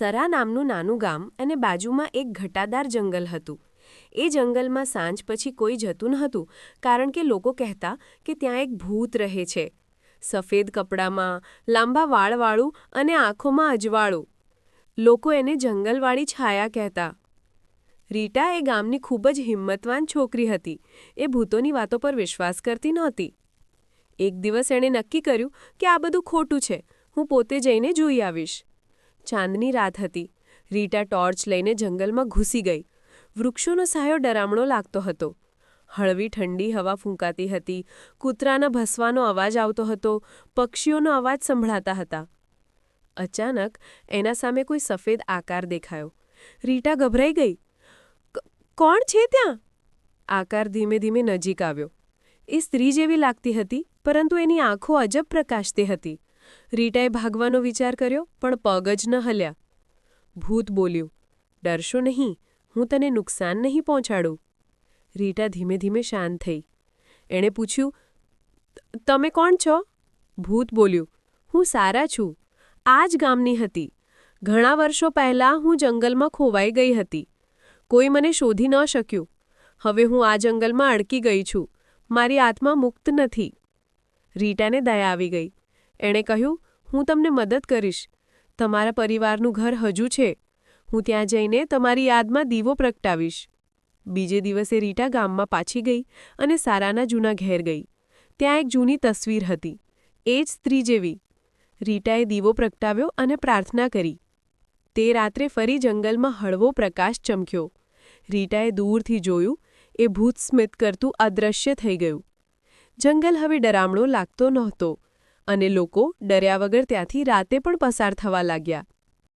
સરા નામનું નાનું ગામ અને બાજુમાં એક ઘટાદાર જંગલ હતું. એ જંગલમાં સાંજ પછી કોઈ જતું નહોતું, કારણ કે લોકો કહેતા કે ત્યાં એક ભૂત રહે છે. સફેદ કપડામાં, લાંબા વાળવાળું અને આંખોમાં અજવાળું. લોકો એને જંગલવાળી છાયા કહેતા. રીટા એ ગામની ખૂબ જ હિંમતવાન છોકરી હતી. એ ભૂતોની વાતો પર વિશ્વાસ કરતી નહોતી. એક દિવસ એણે નક્કી કર્યું કે આ બધું ખોટું છે. હું પોતે જઈને જોઈ આવીશ. ચાંદની રાત હતી. રીટા ટોર્ચ લઈને જંગલમાં ઘૂસી ગઈ. વૃક્ષોનો સાયો ડરામણો લાગતો હતો. હળવી ઠંડી હવા ફૂંકાતી હતી. કૂતરાના ભસવાનો અવાજ આવતો હતો. પક્ષીઓનો અવાજ સંભળાતા હતા. અચાનક એના સામે કોઈ સફેદ આકાર દેખાયો. રીટા ગભરાઈ ગઈ. કોણ છે ત્યાં? આકાર ધીમે ધીમે નજીક આવ્યો. એ સ્ત્રી જેવી લાગતી હતી, પરંતુ એની આંખો અજબ પ્રકાશતી હતી. રીટાએ ભાગવાનો વિચાર કર્યો, પણ પગ જ ન હલ્યા. ભૂત બોલ્યું, ડરશો નહીં, હું તને નુકસાન નહીં પહોંચાડું. રીટા ધીમે ધીમે શાંત થઈ. એણે પૂછ્યું તમે કોણ છો? ભૂત બોલ્યું, હું સારા છું. આ જ ગામની હતી. ઘણા વર્ષો પહેલાં હું જંગલમાં ખોવાઈ ગઈ હતી. કોઈ મને શોધી ન શક્યું. હવે હું આ જંગલમાં અડકી ગઈ છું. મારી આત્મા મુક્ત નથી. રીટાને દયા આવી ગઈ. એણે કહ્યું, હું તમને મદદ કરીશ. તમારા પરિવારનું ઘર હજુ છે. હું ત્યાં જઈને તમારી યાદમાં દીવો પ્રગટાવીશ. બીજે દિવસે રીટા ગામમાં પાછી ગઈ અને સારાના જૂના ઘેર ગઈ. ત્યાં એક જૂની તસવીર હતી. એ જ સ્ત્રી જેવી. રીટાએ દીવો પ્રગટાવ્યો અને પ્રાર્થના કરી. તે રાત્રે ફરી જંગલમાં હળવો પ્રકાશ ચમક્યો. રીટાએ દૂરથી જોયું, એ ભૂત સ્મિત કરતું અદૃશ્ય થઈ ગયું. જંગલ હવે ડરામણો લાગતો નહોતો. અને લોકો ડર્યા વગર ત્યાંથી રાતે પણ પસાર થવા લાગ્યા.